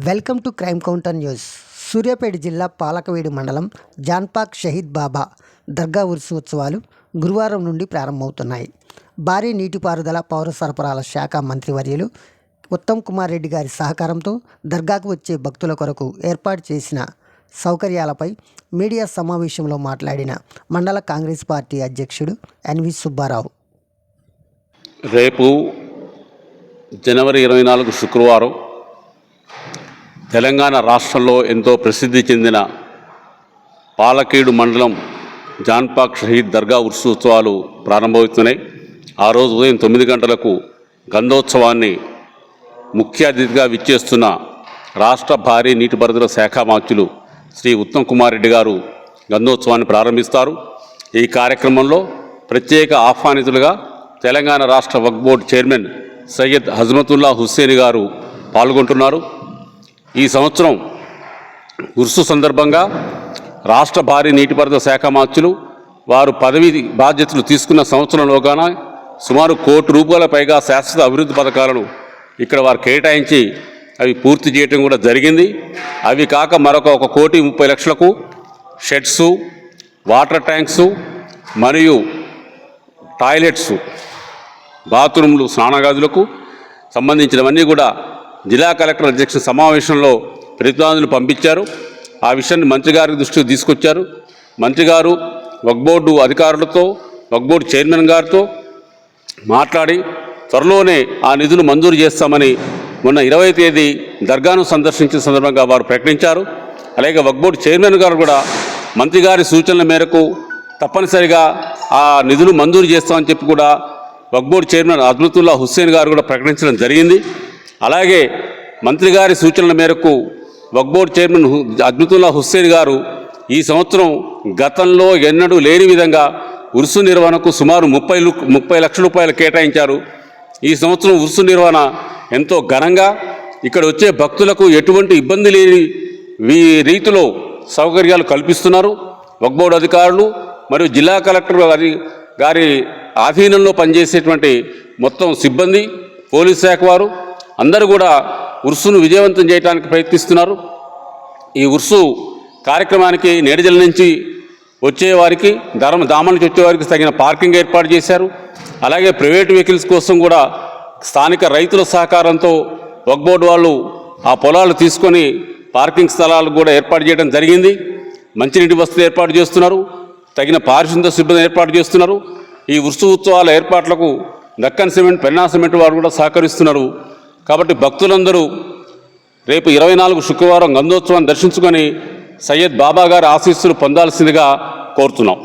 Welcome to crime counter news. Suryapet జిల్లా పాలకవీడు మండలం జాన్పాక్ షహీద్ బాబా దర్గా ఉత్సవాలు గురువారం నుండి ప్రారంభమవుతున్నాయి. భారీ నీటిపారుదల పౌర సరఫరాల శాఖ మంత్రివర్యులు ఉత్తమ్ కుమార్ రెడ్డి గారి సహకారంతో దర్గాకు వచ్చే భక్తుల కొరకు ఏర్పాటు చేసిన సౌకర్యాలపై మీడియా సమావేశంలో మాట్లాడిన మండల కాంగ్రెస్ పార్టీ అధ్యక్షుడు ఎన్వి సుబ్బారావు. రేపు జనవరి ఇరవై నాలుగు శుక్రవారం తెలంగాణ రాష్ట్రంలో ఎంతో ప్రసిద్ధి చెందిన పాలకీడు మండలం జాన్పాక్ షహీద్ దర్గా ఉత్సవాలు ప్రారంభమవుతున్నాయి. ఆ రోజు ఉదయం తొమ్మిది గంటలకు గంధోత్సవాన్ని ముఖ్య అతిథిగా విచ్చేస్తున్న రాష్ట్ర భారీ నీటిపారుదల శాఖ మంత్రులు శ్రీ ఉత్తమ్ కుమార్ రెడ్డి గారు గంధోత్సవాన్ని ప్రారంభిస్తారు. ఈ కార్యక్రమంలో ప్రత్యేక ఆహ్వానితులుగా తెలంగాణ రాష్ట్ర వక్ఫ్ బోర్డు చైర్మన్ సయ్యద్ హజ్మతుల్లా హుస్సేన్ గారు పాల్గొంటున్నారు. సంవత్సరం ఉర్సు సందర్భంగా రాష్ట్ర భారీ నీటిపారుదల శాఖ మార్చులు వారు పదవి బాధ్యతలు తీసుకున్న సంవత్సరంలోగాన సుమారు కోటి రూపాయల పైగా శాశ్వత అభివృద్ధి పథకాలను ఇక్కడ వారు కేటాయించి అవి పూర్తి చేయటం కూడా జరిగింది. అవి కాక మరొక ఒక కోటి ముప్పై లక్షలకు షెడ్సు వాటర్ ట్యాంక్సు మరియు టాయిలెట్సు బాత్రూంలు స్నానగదులకు సంబంధించినవన్నీ కూడా జిల్లా కలెక్టర్ అధ్యక్ష సమావేశంలో ప్రతిపాదనలు పంపించారు. ఆ విషయాన్ని మంత్రి గారి దృష్టికి తీసుకొచ్చారు. మంత్రి గారు వక్బోర్డు అధికారులతో వక్బోర్డు చైర్మన్ గారితో మాట్లాడి త్వరలోనే ఆ నిధులు మంజూరు చేస్తామని మొన్న ఇరవై తేదీ దర్గాను సందర్శించిన సందర్భంగా వారు ప్రకటించారు. అలాగే వక్బోర్డు చైర్మన్ గారు కూడా మంత్రి గారి సూచనల మేరకు తప్పనిసరిగా ఆ నిధులు మంజూరు చేస్తామని చెప్పి కూడా వక్బోర్డు చైర్మన్ అజ్మతుల్లా హుస్సేన్ గారు కూడా ప్రకటించడం జరిగింది. అలాగే మంత్రి గారి సూచనల మేరకు వక్బోర్డ్ చైర్మన్ అద్భుతుల్లా అజ్మతుల్లా హుస్సేన్ గారు ఈ సంవత్సరం గతంలో ఎన్నడూ లేని విధంగా ఉరుసు నిర్వహణకు సుమారు ముప్పై ముప్పై లక్షల రూపాయలు కేటాయించారు. ఈ సంవత్సరం ఉరుసు నిర్వహణ ఎంతో ఘనంగా ఇక్కడ వచ్చే భక్తులకు ఎటువంటి ఇబ్బంది లేని వీ రీతిలో సౌకర్యాలు కల్పిస్తున్నారు. వక్బోర్డు అధికారులు మరియు జిల్లా కలెక్టర్ గారి గారి ఆధీనంలో పనిచేసేటువంటి మొత్తం సిబ్బంది పోలీస్ శాఖ వారు అందరూ కూడా ఉర్సును విజయవంతం చేయడానికి ప్రయత్నిస్తున్నారు. ఈ ఉర్సు కార్యక్రమానికి నేడజల నుంచి వచ్చేవారికి ధర్మ దామం నుంచి వచ్చేవారికి తగిన పార్కింగ్ ఏర్పాటు చేశారు. అలాగే ప్రైవేట్ వెహికల్స్ కోసం కూడా స్థానిక రైతుల సహకారంతో వక్బోర్డు వాళ్ళు ఆ పొలాలు తీసుకొని పార్కింగ్ స్థలాలు కూడా ఏర్పాటు చేయడం జరిగింది. మంచినీటి వసతులు ఏర్పాటు చేస్తున్నారు. తగిన పారిశుద్ధ సిబ్బంది ఏర్పాటు చేస్తున్నారు. ఈ ఉత్సవ ఉత్సవాల ఏర్పాట్లకు దక్కన్ సిమెంట్ పెన్నా సిమెంట్ వారు కూడా సహకరిస్తున్నారు. కాబట్టి భక్తులందరూ రేపు ఇరవై నాలుగు శుక్రవారం గంధోత్సవాన్ని దర్శించుకొని సయ్యద్ బాబా గారి ఆశీస్సులు పొందాల్సిందిగా కోరుతున్నాం.